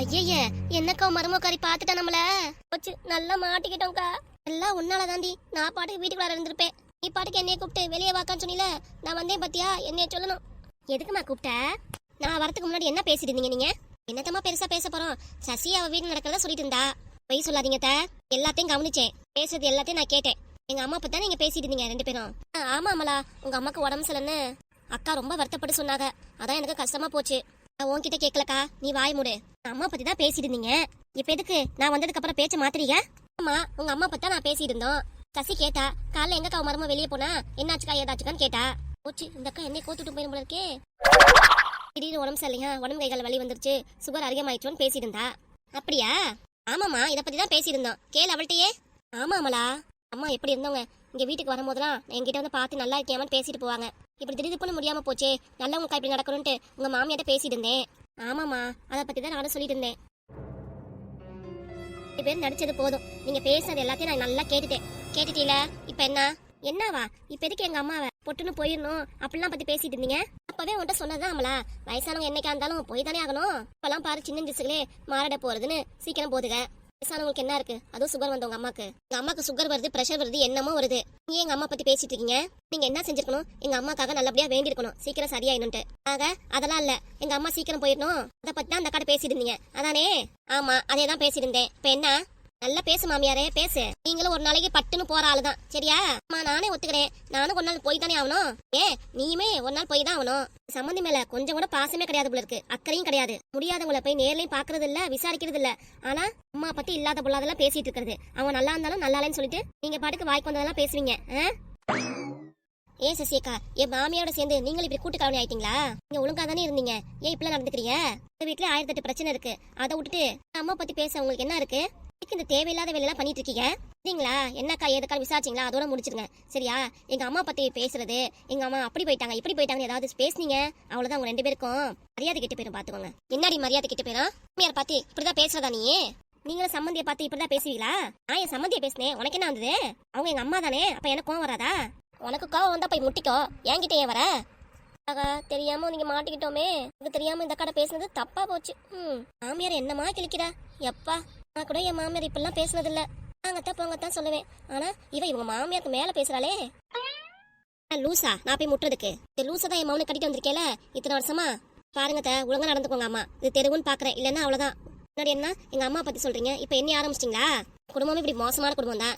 ஐயையே என்னக்கா மருமக்காரி பாத்துட்டா நம்மள? போச்சு நல்லா மாட்டிக்கிட்டோம்க்கா. எல்லாம் உன்னால தாண்டி நான் பாட்டுக்கு வீட்டுக்குள்ளார இருந்திருப்பேன். நீ பாட்டுக்கு என்னைய கூப்பிட்டு வெளியே வாக்கான்னு சொன்னில நான் வந்தேன் பாத்தியா என்னைய சொல்லணும். எதுக்குமா கூப்பிட்ட? நான் வரதுக்கு முன்னாடி என்ன பேசிட்டு இருந்தீங்க நீங்க? என்னத்தமா பெருசா பேச போறோம்? சசி அவ வீடு நடக்கிறதா சொல்லிட்டு இருந்தா? பொய் சொல்லாதீங்க த எல்லாத்தையும் கவனிச்சேன். பேசுறது எல்லாத்தையும் நான் கேட்டேன். எங்க அம்மா பத்தி நீங்க பேசிட்டு இருந்தீங்க ரெண்டு பேரும். ஆ, ஆமா அமலா. உங்க அம்மாக்கு உடம்பு சரியில்லைன்னு அக்கா ரொம்ப வருத்தப்பட்டு சொன்னாங்க. அதான் எனக்கு கஷ்டமா போச்சு. நான் உன்கிட்ட கேட்கலக்கா நீ வாய் மூடு. அம்மா பத்தி தான் பேசிட்டு இருந்தீங்க இப்ப எதுக்கு? நான் வந்ததுக்கு அப்புறம் பேச்ச மாத்துறீங்க? ஆமா உங்க அம்மா பத்தி தான் நான் பேசிட்டு இருந்தோம் சசி கேட்டா காலைல எங்க கவ மரமா வெளியே போனா? என்னாச்சுக்கா ஏதாச்சுக்கான்னு கேட்டா. போச்சு இந்த அக்கா என்னை கோத்துட்டு போயிடும் போல இருக்கே. திடீர்னு உடம்பு சரியில்லையா? உடம்பு கைகால வலி வந்துருச்சு. சுகர் அதிகமாயிடுச்சோன்னு பேசிட்டு இருந்தா அப்படியா? ஆமாமா இதை பத்தி தான் பேசியிருந்தோம். கேள் அவள்கிட்டயே. ஆமாமலா. அம்மா எப்படி இருந்தவங்க? இங்க வீட்டுக்கு வரும்போதெல்லாம் என்கிட்ட வந்து பார்த்து நல்லா இருக்கியாமன்னு பேசிட்டு போவாங்க. இப்படி திடீர் பண்ண முடியாம போச்சே நல்லவங்க இப்படி நடக்கணும்ட்டு உங்க மாமியாட்ட பேசிட்டு இருந்தேன் ஆமாமா அதை பத்தி தான் நானும் சொல்லிட்டு இருந்தேன் பேர் நடிச்சது போதும். நீங்க பேசுனது எல்லாத்தையும் நான் நல்லா கேட்டுட்டேன். கேட்டுட்டீல? இப்ப என்ன? என்னவா? இப்ப எதுக்கு எங்க அம்மாவை பொட்டுன்னு போயிடணும்? அப்படிலாம் பத்தி பேசிட்டு இருந்தீங்க? அப்பவே உன்கிட்ட சொன்னதுதான் அமலா. வயசானவங்க என்னைக்கா இருந்தாலும் போய் தானே ஆகணும். இப்பெல்லாம் பாரு சின்ன திசுகளே மாறிட போறதுன்னு சீக்கிரம் போதுங்க வயசானவங்களுக்கு என்ன இருக்கு? அதுவும் சுகர் வந்தவங்க அம்மாக்கு. எங்க அம்மாக்கு சுகர் வருது பிரஷர் வருது என்னமோ வருது. நீங்க எங்க அம்மா பத்தி பேசிட்டு இருக்கீங்க? நீங்க என்ன செஞ்சிருக்கணும்? எங்க அம்மாக்காக நல்லபடியா வேண்டியிருக்கணும். சீக்கிரம் சரியாயிடும்ட்டு ஆக அதெல்லாம் இல்ல. எங்க அம்மா சீக்கிரம் போயிடணும். அதை பத்தி தான் அந்த கடை பேசிட்டு இருந்தீங்க. அதானே? ஆமா அதே தான் பேசிட்டு இருந்தேன். இப்ப என்ன? நல்லா பேசு மாமியாரே பேசு. நீங்களும் ஒரு நாளைக்கு பட்டுன்னு போற ஆளுதான். சரியா? அம்மா நானே ஒத்துக்கிறேன். நானும் ஒரு நாள் போய் தானே ஆகணும். ஏ நீயுமே ஒரு நாள் போய் தான் ஆகணும். சம்மந்தி மேல கொஞ்சம் கூட பாசமே கிடையாது போல இருக்கு. அக்கறையும் கிடையாது. முடியாதவங்கள போய் நேர்லயும் பாக்குறது இல்ல விசாரிக்கிறது இல்ல. ஆனா அம்மா பத்தி இல்லாத பொல்லாதெல்லாம் பேசிட்டு இருக்கிறது. அவன் நல்லா இருந்தாலும் நல்லா இல்லைன்னு சொல்லிட்டு நீங்க பாட்டுக்கு வாய்க்கு வந்ததெல்லாம் பேசுவீங்க. ஆ? ஏன் சசியக்கா என் மாமியோட சேர்ந்து நீங்களும் இப்படி கூட்டு கவனி ஆயிட்டீங்களா? நீங்க ஒழுங்கா தானே இருந்தீங்க. ஏன் இப்பெல்லாம் நடந்துக்கிறீங்க? வீட்டுல ஆயிரத்தி எட்டு பிரச்சனை இருக்கு. அதை விட்டுட்டு அம்மா பத்தி பேச உங்களுக்கு என்ன இருக்கு? இந்த தேவையில்லாத வேலையெல்லாம் பண்ணிட்டு இருக்கீங்க சரிங்களா? என்னக்கா எதுக்கா விசாரிச்சிங்களா? அதோட முடிச்சிருங்க சரியா? எங்க அம்மா பத்தி பேசுறது எங்க அம்மா அப்படி போயிட்டாங்க இப்படி போயிட்டாங்க ஏதாவது பேசுனீங்க? அவ்வளவுதான் உங்க ரெண்டு பேருக்கும். மரியாதை கிட்ட பேரும் பாத்துக்கோங்க. என்னடி மரியாதை கிட்ட பேரும் அம்மையார் பார்த்து இப்படிதான் பேசுறதா நீ? நீங்களும் சம்மந்திய பார்த்து இப்படிதான் பேசுவீங்களா? நான் என் சம்மந்திய பேசினேன். உனக்கு என்ன வந்தது? அவங்க எங்க அம்மா தானே? அப்ப எனக்கு கோவம் வராதா? உனக்கு கோவம் வந்தா போய் முட்டிக்கோ. என்கிட்ட ஏன் வர? ஆகா தெரியாம நீங்க மாட்டிக்கிட்டோமே. எனக்கு தெரியாம இந்த கடை பேசுனது தப்பா போச்சு. ம். மாமியார் என்னமா கிழிக்கிறா? எப்பா? நான் கூட என் மாமியார் இப்பெல்லாம் பேசுனது இல்ல நாங்கத்தான் போங்கத்தான் சொல்லுவேன். ஆனா இவ இவங்க மாமியாருக்கு மேல பேசுறாளே. ஆ, லூசா நான் போய் முட்டுறதுக்கு. இந்த லூசா தான் என் மௌனை கட்டிட்டு வந்திருக்கேல இத்தனை வருஷமா? பாருங்க த ஒழுங்கா நடந்துக்கோங்க அம்மா. இது தெருவுன்னு பாக்குறேன் இல்லைன்னா அவ்வளவுதான். முன்னாடி என்ன? எங்க அம்மா பத்தி சொல்றீங்க இப்ப என்ன ஆரம்பிச்சிட்டீங்களா? குடும்பமே இப்படி மோசமான குடும்பம் தான்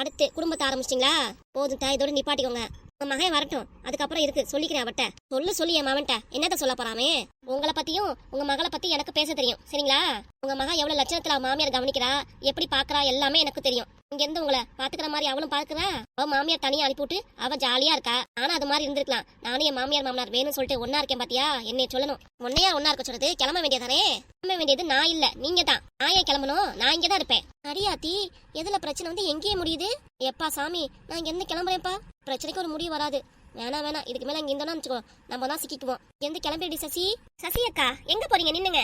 அடுத்து குடும்பத்தை ஆரம்பிச்சிட்டீங்களா? போதும் தா இதோட நிப்பாட்டிக்கோங்க. உன் மகன் வரட்டும். அதுக்கப்புறம் இருக்கு. சொல்லிக்கிறேன் அவட்ட. சொல்லு சொல்லி என் மவன்ட்ட என்னத்த சொல்ல போறாமே? உங்களை பத்தியும் உங்க மகளை பத்தி எனக்கு பேச தெரியும். சரிங்களா? உங்க மகன் எவ்வளவு லட்சணத்துல மாமியார் கவனிக்கிறா? எப்படி பாக்குறா? எல்லாமே எனக்கு தெரியும். இங்கேருந்து உங்களை பாத்துக்கிற மாதிரி அவளும் பாக்குறா? அவ மாமியார் தனியா அனுப்பிவிட்டு அவ ஜாலியா இருக்கா? நானும் அது மாதிரி இருந்திருக்கலாம். நானும் என் மாமியார் மாமனார் வேணும்னு சொல்லிட்டு ஒன்னா இருக்கேன் பாத்தியா? என்னைய சொல்லணும். உன்னையா ஒன்னா இருக்க சொல்றது? கிளம்ப வேண்டியதானே? கிளம்ப வேண்டியது நான் இல்ல நீங்க தான். நான் ஏன் கிளம்பணும்? நான் இங்க தான் இருப்பேன். அடியாத்தி எதுல பிரச்சனை வந்து எங்கேயே முடியுது? எப்பா சாமி நான் இங்க இருந்து கிளம்புறேன்ப்பா. பிரச்சனைக்கு ஒரு முடிவு வராது. வேணாம் வேணாம். இதுக்கு மேல இங்க இருந்தோம்னா வச்சுக்கோ. நம்ம தான் சிக்கிக்குவோம். எந்த கிளம்பிடி சசி. சசி அக்கா எங்க போறீங்க? நின்னுங்க.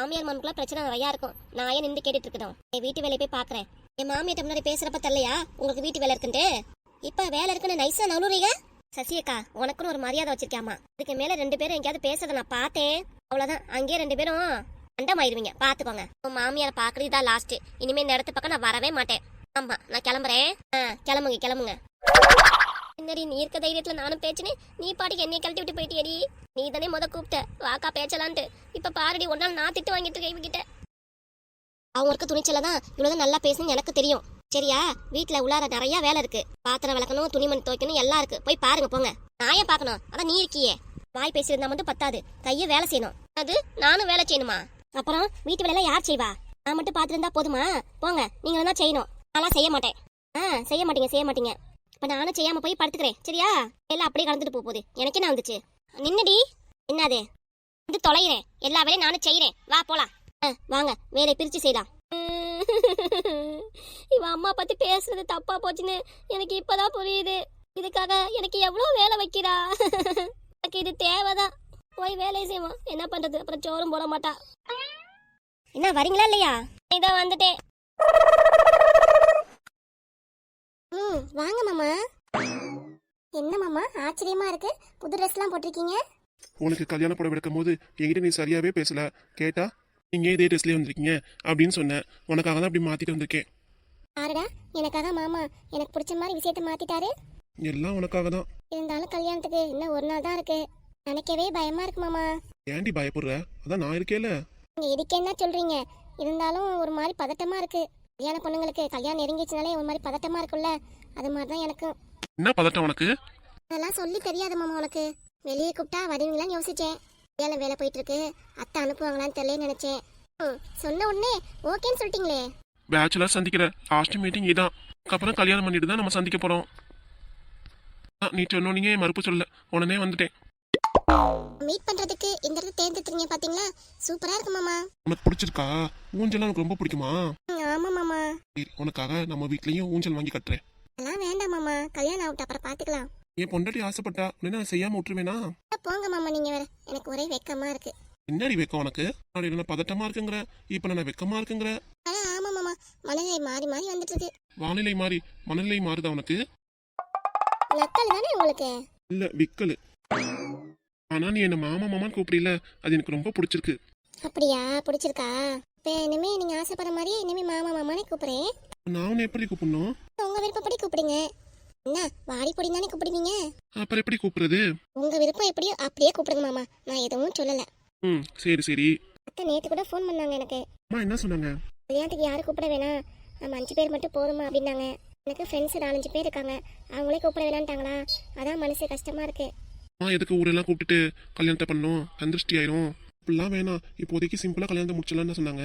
மாமியார் மாமுக்குலாம் பிரச்சனை நிறையா இருக்கும். நான் ஏன் நின்று கேட்டுட்டு இருக்கணும்? என் வீட்டு வேலையை போய் பாக்குறேன் என் மாமியார் முன்னாடி பேசுறப்ப தெரியலையா? உங்களுக்கு வீட்டு வேலை இருக்குன்ட்டு? இப்ப வேலை இருக்குன்னு நைசா நழுறீங்க சசியக்கா உனக்குன்னு ஒரு மரியாதை வச்சிருக்கியாமா? இதுக்கு மேல ரெண்டு பேரும் எங்கேயாவது பேசுறத நான் பார்த்தேன். அவ்வளவுதான். அங்கேயே ரெண்டு பேரும் அண்டமாயிருவீங்க. பாத்துக்கோங்க உன் மாமியார் பாக்குறது தான் லாஸ்ட் இனிமே இந்த இடத்து பக்கம் நான் வரவே மாட்டேன். ஆமா நான் கிளம்புறேன். ஆ, கிளம்புங்க கிளம்புங்க. என்னடி நீ இருக்க தைரியத்துல நானும் பேச்சுனே நீ பாட்டுக்கு என்னை கழட்டி விட்டு போயிட்டியடி? நீ தானே முத கூப்பிட்ட வாக்கா பேச்சலான்ட்டு. இப்ப பாருடி ஒரு நாள் நான் திட்டு வாங்கிட்டு இருக்கேன் இவகிட்ட. அவங்க இருக்க துணிச்சல தான் இவ்வளவுதான் நல்லா பேசுன்னு எனக்கு தெரியும். சரியா? வீட்டுல உள்ளார நிறைய வேலை இருக்கு. பாத்திரம் விளக்கணும் துணிமணி துவைக்கணும் எல்லாம் இருக்கு. போய் பாருங்க போங்க. நான் ஏன் பார்க்கணும்? அதான் நீ இருக்கியே. வாய் பேசியிருந்தா மட்டும் பத்தாது. கைய வேலை செய்யணும். அது நானும் வேலை செய்யணுமா? அப்புறம் வீட்டு வேலையெல்லாம் யார் செய்வா? நான் மட்டும் பார்த்துருந்தா போதுமா? போங்க நீங்க தான் செய்யணும். நான்லாம் செய்ய மாட்டேன். ஆ செய்ய மாட்டீங்க செய்ய மாட்டீங்க. இப்போ நானும் செய்யாம போய் படுத்துக்கிறேன். சரியா? எல்லாம் அப்படியே கலந்துட்டு போக போகுது. எனக்கு என்ன வந்துச்சு. நின்னடி. என்னது வந்து தொலைகிறேன் எல்லா வேலையும் நானும் செய்கிறேன் வா போலாம். ஆ, வாங்க. வேலையை பிரித்து செய்யலாம் இவன் அம்மா பத்தி பேசுறது தப்பா போச்சுன்னு எனக்கு இப்பதான் புரியுது. இதுக்காக எனக்கு எவ்வளவு வேலை வைக்கிறா? எனக்கு இது தேவைதான். போய் வேலையை செய்வோம். என்ன பண்றது? அப்புறம் சோறும் போட மாட்டா. என்ன வரீங்களா இல்லையா? இதோ வந்துட்டேன். ம் வாங்க மாமா. என்ன மாமா ஆச்சரியமா இருக்கு. புது ட்ரெஸ்லாம் போட்டிருக்கீங்க? உனக்கு கல்யாண புடவை எடுக்கும் போது என்கிட்ட நீ சரியாவே பேசல. கேட்டா நீங்க இதே ட்ரெஸ்லயே வந்திருக்கீங்க அப்படின்னு சொன்னேன். உனக்காக தான் அப்படி மாத்திட்டு வந்திருக்கேன். பாருடா எனக்காக மாமா எனக்கு பிடிச்ச மாதிரி விஷயத்த மாத்திட்டாரு. எல்லாம் உனக்காக தான். இருந்தாலும் கல்யாணத்துக்கு இன்னும் ஒரு நாள் தான் இருக்கு. நினைக்கவே பயமா இருக்கு மாமா. ஏன்டி பயப்படுற? அதான் நான் இருக்கேல. நீங்க இதுக்கு என்ன சொல்றீங்க. இருந்தாலும் ஒரு மாதிரி பதட்டமா இருக்கு. கல்யாண பொண்ணுங்களுக்கு கல்யாணம் நெருங்கிச்சுனாலே ஒரு மாதிரி பதட்டமா இருக்கும்ல? அது மாதிரி தான் எனக்கும். என்ன பதட்டம் உனக்கு? அதெல்லாம் சொல்லி தெரியாது மாமா உனக்கு. வெளியே கூப்பிட்டா வருவீங்களான்னு யோசிச்சேன். வேலை வேலை போயிட்டு இருக்கு அத்தை அனுப்புவாங்களான்னு தெரியல நினைச்சேன். ம், சொன்ன உடனே ஓகேன்னு சொல்லிட்டீங்களே. பேச்சுலர் சந்திக்கிற. லாஸ்ட் மீட்டிங் இதான். அதுக்கப்புறம் கல்யாணம் பண்ணிட்டு தான் நம்ம சந்திக்க போறோம். ஆ, நீ சொன்னோன்னே மறுப்பு சொல்ல உடனே வந்துட்டேன். மீட் பண்றதுக்கு இந்த இடத்த தேர்ந்தெடுத்துறீங்க பாத்தீங்களா? சூப்பரா இருக்கு மாமா. உனக்கு பிடிச்சிருக்கா? ஊஞ்சல்லாம் உனக்கு ரொம்ப பிடிக்குமா? ஆமா மாமா. சரி உனக்காக நம்ம வீட்லயும் ஊஞ்சல் வாங்கி கட்டுறேன். அதெல்லாம் வேண்டாம் மாமா. கல்யாணம் ஆகட்டும் அப்புறம் பாத்துக்கலாம். என் பொண்டாட்டி ஆசைப்பட்டா உடனே நான் செய்யாம விட்டுருவேனா? போங்க மாமா நீங்க வேற. எனக்கு ஒரே வெக்கமா இருக்கு. என்னடி வெக்கம் உனக்கு? நான் என்ன பதட்டமா இருக்குங்கிற. இப்ப நான் வெக்கமா இருக்குங்கிற. ஆனா ஆமா மாமா. மனநிலை மாறி மாறி வந்துட்டு இருக்கு வானிலை மாறி மனநிலை மாறுதா உனக்கு? நக்கல் தானே உங்களுக்கு? இல்ல விக்கலு. ஆனா நீ என்ன மாமா மாமான்னு கூப்பிடல அது எனக்கு ரொம்ப பிடிச்சிருக்கு. அப்படியா? பிடிச்சிருக்கா? இப்ப இனிமே நீங்க ஆசைப்படுற மாதிரியே இனிமே மாமா மாமானே கூப்பிடுறேன். நான் எப்படி கூப்பிடணும்? உங்க விருப்பப்படி கூப்பிடுங்க. என்ன வாடி பொடி தானே கூப்பிடுவீங்க? அப்புறம் எப்படி கூப்பிடுறது? உங்க விருப்பம் எப்படியோ அப்படியே கூப்பிடுங்க மாமா. நான் எதுவும் சொல்லல. ம் சரி சரி. அத்தை நேத்து கூட ஃபோன் பண்ணாங்க எனக்கு. அம்மா என்ன சொன்னாங்க? கல்யாணத்துக்கு யாரும் கூப்பிட வேணாம். நம்ம அஞ்சு பேர் மட்டும் போதுமா அப்படின்னாங்க. எனக்கு ஃப்ரெண்ட்ஸ் நாலஞ்சு பேர் இருக்காங்க. அவங்களே கூப்பிட வேணான்ட்டாங்களா? அதான் மனசு கஷ்டமா இருக்கு. அம்மா எதுக்கு ஊரெல்லாம் கூப்பிட்டுட்டு கல்யாணத்தை பண்ணணும்? கந்திருஷ்டி ஆயிரும். இப்படிலாம் வேணாம். இப்போதைக்கு சிம்பிளா கல்யாணத்தை முடிச்சிடலாம்னு சொன்னாங்க.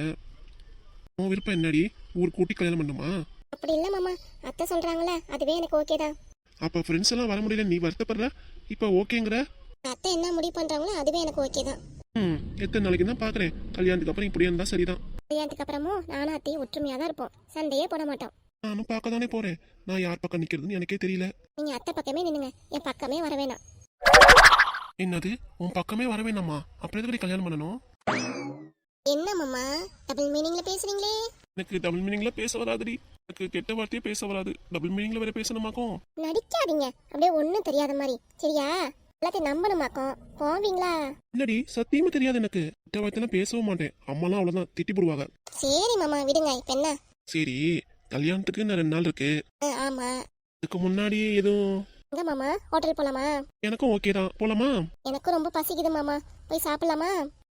உன் விருப்பம் என்னடி? ஊர் கூட்டி கல்யாணம் பண்ணுமா அப்படி இல்ல மாமா. அத்தை சொல்றாங்களே அதுவே எனக்கு ஓகே தான். அப்ப ஃப்ரெண்ட்ஸ் எல்லாம் வர முடியல நீ வருத்தப்படுற? இப்ப ஓகேங்கிற? அத்தை என்ன முடிவு பண்றாங்களோ அதுவே எனக்கு ஓகே தான். ம் எத்தனை நாளைக்கு தான் பாக்குறேன். கல்யாணத்துக்கு அப்புறம் இப்படியே இருந்தா சரிதான். கல்யாணத்துக்கு அப்புறமும் நானும் அத்தையும் ஒற்றுமையா தான் இருப்போம். சண்டையே போட மாட்டோம். நானும் பார்க்க தானே போறேன். நான் யார் பக்கம் நிக்கிறதுன்னு எனக்கே தெரியல. நீங்க அத்தை பக்கமே நின்னுங்க. என் பக்கமே வர வேணாம். என்னது? உன் பக்கமே வர வேணாமா அப்புறம் எதுக்கு கல்யாணம் பண்ணணும்? என்ன மாமா? டபுள் மீனிங்ல பேசுறீங்களே? எனக்கு டபுள் மீனிங்ல பேச வராதுடி. எனக்கு கெட்ட வார்த்தையே பேச வராது. டபுள் மீனிங்ல வேற பேசணுமாக்கும்? நடிக்காதீங்க. அப்படியே ஒண்ணும் தெரியாத மாதிரி. சரியா? எல்லாத்தையும் நம்பணுமாக்கும்? போவீங்களா? இல்லடி சத்தியமா தெரியாது எனக்கு. கெட்ட வார்த்தையெல்லாம் பேசவும் மாட்டேன். அம்மாலாம் அவ்வளவுதான் திட்டி போடுவாங்க. சரி மாமா விடுங்க. இப்ப என்ன? சரி கல்யாணத்துக்கு இன்னும் ரெண்டு நாள் இருக்கு. ஆமா. அதுக்கு முன்னாடியே எதுவும் எங்க மாமா ஹோட்டல் போலாமா? எனக்கும் ஓகே தான். போலாமா? எனக்கும் ரொம்ப பசிக்குது மாமா. போய் சாப்பிடலாமா?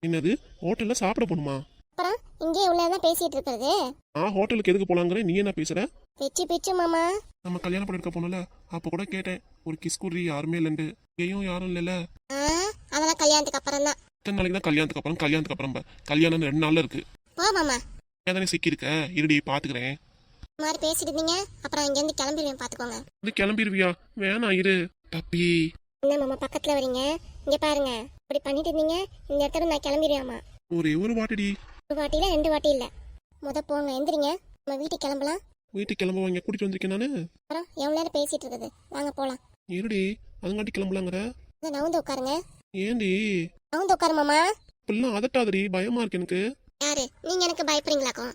என்னது? ஹோட்டல்ல சாப்பிட போகணுமா அப்புறம் இங்கே உள்ளதான் பேசிட்டு இருக்கிறது. நான் ஹோட்டலுக்கு எதுக்கு போலாங்கிற? நீ என்ன பேசுற? பிச்சு பிச்சு மாமா. நம்ம கல்யாணம் பண்ணிருக்க போனல அப்ப கூட கேட்டேன். ஒரு கிஸ் யாருமே இல்லைண்டு ஏயும் யாரும் இல்லைல்ல? ஆ அதெல்லாம் கல்யாணத்துக்கு அப்புறம் தான். நாளைக்கு தான் கல்யாணத்துக்கு அப்புறம் கல்யாணத்துக்கு அப்புறம். கல்யாணம் ரெண்டு நாள்ல இருக்கு. போ மாமா. ஏதானே சிக்கி இருக்க இருடி பாத்துக்கிறேன். மாதிரி பேசிட்டு இருந்தீங்க அப்புறம் இங்கேருந்து கிளம்பிடுவேன் பாத்துக்கோங்க இது கிளம்பிடுவியா வேணாம் இரு. தப்பி. என்ன மாமா பக்கத்துல வரீங்க? இங்க பாருங்க. இப்படி பண்ணிட்டு இருந்தீங்க இந்த இடத்துல நான் கிளம்பிடுவேமா ஒரே ஒரு வாட்டிடி. ஒரு வாட்டியில ரெண்டு வாட்டி இல்ல. முத போங்க எந்திரிங்க. நம்ம வீட்டுக்கு கிளம்பலாம். வீட்டுக்கு கிளம்ப வாங்க கூட்டிட்டு வந்திருக்கேன் நானு. அப்புறம் எவ்வளவு நேரம் பேசிட்டு இருக்குது? வாங்க போலாம். இருடி. அதுங்காட்டி கிளம்பலாங்கிற. இதை நவுந்து உட்காருங்க. ஏண்டி? நவுந்து உட்காரு மாமா. இப்பெல்லாம் அதட்டாதடி. பயமா இருக்கு எனக்கு. யாரு? நீங்க எனக்கு பயப்படுறீங்களாக்கும்.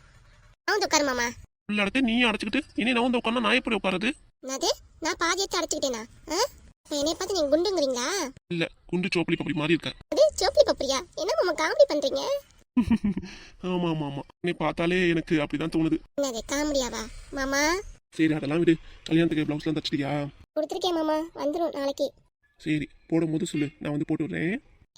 நவுந்து உட்காரு மாமா. உள்ள இடத்த நீ அடைச்சிக்கிட்டு இனி நான் வந்து உட்காந்து நான் எப்படி உட்காருது என்னது? நான் பாதியத்தை அடைச்சுக்கிட்டேனா? ஆ? இப்ப என்னைய பார்த்து நீங்க குண்டுங்கிறீங்களா? இல்ல குண்டு சோப்பலி பப்படி மாதிரி இருக்க அது சோப்லி பப்பரியா என்ன மாமா காமெடி பண்றீங்க? ஆமா ஆமா ஆமா. நீ பார்த்தாலே எனக்கு அப்படிதான் தோணுது. என்னது காமெடியாவா? மாமா? சரி அதெல்லாம் விடு. கல்யாணத்துக்கு பிளவுஸ்லாம் தச்சிட்டியா? கொடுத்துருக்கேன் மாமா. வந்துடும் நாளைக்கு. சரி போடும் போது சொல்லு. நான் வந்து போட்டு விடுறேன்.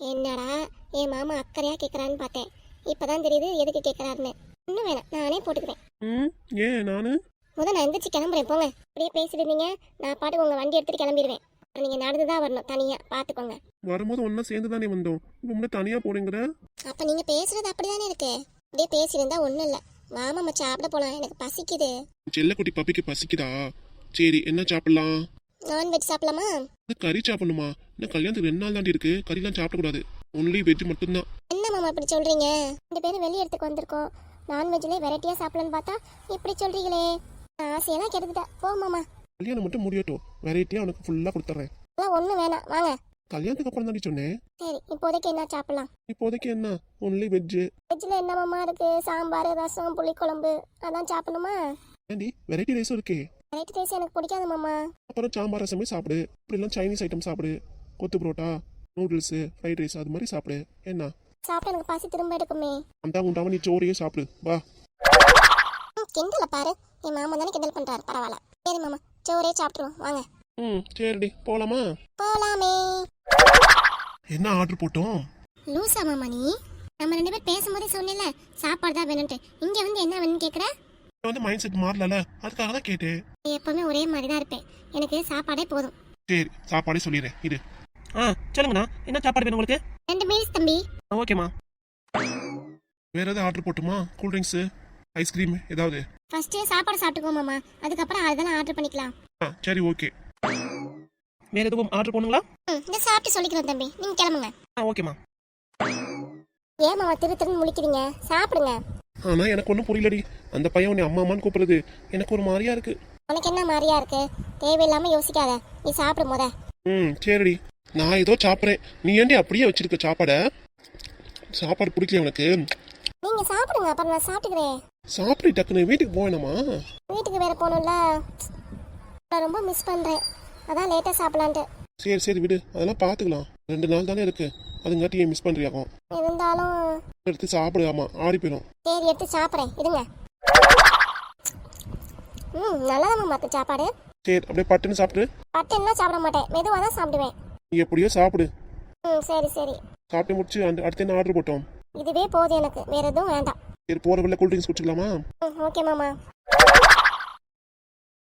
என்னடா? என் மாமா அக்கறையா கேக்குறான்னு பார்த்தேன். இப்பதான் தெரியுது எதுக்கு கேக்குறாருன்னு. இன்னும் வேணாம். நானே போட்டுக்கிறேன். ம் ஏன் நானு? முத நான் எந்திரிச்சு கிளம்புறேன் போங்க. அப்படியே பேசிட்டு இருந்தீங்க நான் பாட்டுக்கு உங்க வண்டி எடுத்துட்டு கிளம்பிடுவேன். நீங்க நடந்து தான் வரணும் தனியா. பாத்துக்கோங்க. வரும்போது ஒன்னா சேர்ந்து தானே வந்தோம். இப்போ தனியா போறேங்கிற அப்ப நீங்க பேசுறது அப்படிதானே இருக்கு? அப்படியே பேசியிருந்தா ஒண்ணும் இல்ல. வாமா நம்ம சாப்பிட போலாம். எனக்கு பசிக்குது. செல்லக்குட்டி பப்பிக்கு பசிக்குதா? சரி என்ன சாப்பிடலாம்? நான்வெஜ் சாப்பிடலாமா? கறி சாப்பிடணுமா? இன்னும் கல்யாணத்துக்கு ரெண்டு நாள் தாண்டி இருக்கு. கறிலாம் சாப்பிடக்கூடாது. ஒன்லி வெஜ் மட்டும்தான். என்ன மாமா இப்படி சொல்றீங்க? ரெண்டு பேரும் வெளிய இடத்துக்கு வந்திருக்கோம். நான்வெஜ்ல வெரைட்டியா சாப்பிடலான்னு பார்த்தா இப்படி சொல்றீங்களே. நான் ஆசையெல்லாம் கெடுத்துட்டேன். போ மாமா. கல்யாணம் மட்டும் முடியட்டும். வெரைட்டியா உனக்கு ஃபுல்லா கொடுத்துட்றேன் அதெல்லாம் ஒண்ணும் வேணாம். வாங்க. கல்யாணத்துக்கு அப்புறம் தாண்டி சொன்னேன். சரி இப்போதைக்கு என்ன சாப்பிடலாம்? இப்போதைக்கு என்ன? ஒன்லி வெஜ் வெஜ்ல என்ன மாமா? இருக்கு சாம்பார் ரசம் புளிக்குழம்பு அதான் சாப்பிடணுமா? ஏண்டி வெரைட்டி ரைஸும் இருக்கே. வெரைட்டி ரைஸ் எனக்கு பிடிக்காது மாமா. அப்புறம் சாம்பார் ரசமே சாப்பிடு. இப்படிலாம் சைனீஸ் ஐட்டம் சாப்பிடு. கொத்து புரோட்டா நூடுல்ஸு ஃப்ரைட் ரைஸ் அது மாதிரி சாப்பிடு. என்ன? சாப்பிட்டு எனக்கு பசி திரும்ப எடுக்குமே. அந்த உண்டாம நீ சோறையே சாப்பிடு. வா. கிண்டல பாரு. என் மாமா தானே கிண்டல் பண்றாரு. பரவாயில்ல. சரி மாமா சோறே சாப்பிட்டுருவோம். வாங்க. ம் சரிடி. போகலாமா போலாமே. என்ன ஆர்டர் போட்டோம்? லூசா மாமா நீ? நம்ம ரெண்டு பேர் பேசும்போதே சொன்னேன்ல சாப்பாடு தான் வேணும்ட்டு இங்க வந்து என்ன வேணும்னு கேக்குற? வந்து மைண்ட் செட் மாறல அதுக்காக தான் கேட்டேன். எப்பவுமே ஒரே மாதிரி தான் இருப்பேன். எனக்கு சாப்பாடே போதும். சரி சாப்பாடே சொல்லிடுறேன். இரு. ஆ சொல்லுங்கண்ணா. என்ன சாப்பாடு வேணும் உங்களுக்கு? ரெண்டு மீல்ஸ் தம்பி. ஆ, ஓகேம்மா. வேற ஏதாவது ஆர்டர் போட்டுமா? கூல் ட்ரிங்க்ஸு ஐஸ்கிரீம் ஏதாவது? ஃபர்ஸ்ட் சாப்பாடு சாப்பிட்டுக்கோ மாமா. அதுக்கப்புறம் அதெல்லாம் ஆர்டர் பண்ணிக்கலாம். ஆ சரி ஓகே. வேற எதுவும் ஆர்டர் பண்ணுங்களா ம் இந்த சாப்பிட்டு சொல்லிக்கிறோம் தம்பி. நீங்க கிளம்புங்க. ஆ ஓகேம்மா. ஏன் மாமா திரு திருன்னு முழிக்கிறீங்க? சாப்பிடுங்க. ஆனா எனக்கு ஒன்றும் புரியலடி. அந்த பையன் உன்னை அம்மா அம்மான்னு கூப்பிடுறது. எனக்கு ஒரு மாதிரியா இருக்கு. உனக்கு என்ன மாதிரியா இருக்கு? தேவையில்லாம யோசிக்காத. நீ சாப்பிடு முத ம் சரிடி. நான் ஏதோ சாப்பிட்றேன். நீ ஏன்டி அப்படியே வச்சிருக்க சாப்பாடை? சாப்பாடு பிடிக்கல உனக்கு? நீங்க சாப்பிடுங்க அப்புறம் நான் சாப்பிட்டுக்கிறேன். சாப்பிடு டக்குன்னு வீட்டுக்கு போவேணாமா வீட்டுக்கு வேற போகணும்ல. நான் ரொம்ப மிஸ் பண்றேன். அதான் லேட்டா சாப்பிடலான்ட்டு. சரி சரி விடு. அதெல்லாம் பார்த்துக்கலாம் ரெண்டு நாள் தானே இருக்கு. அதுங்காட்டி மிஸ் பண்ணுறியாக்கும் இருந்தாலும் எடுத்து சாப்பிடு ஆமா ஆடி போயிடும். சரி எடுத்து சாப்பிட்றேன். இருங்க. ம் நல்லதாம்மா மற்ற சாப்பாடு. சரி அப்படியே பட்டுன்னு சாப்பிடு. பட்டெல்லாம் சாப்பிட மாட்டேன். மெதுவாக தான் சாப்பிடுவேன். நீ எப்படியோ சாப்பிடு. ம் சரி சரி. சாப்பிட்டு முடிச்சு அந்த அடுத்து என்ன ஆர்டர் போட்டோம்? இதுவே போதும் எனக்கு. வேற எதுவும் வேண்டாம். சரி போகிற வெளில கூல் ட்ரிங்க்ஸ் குடிச்சிக்கலாமா? ம் ஓகே மாமா.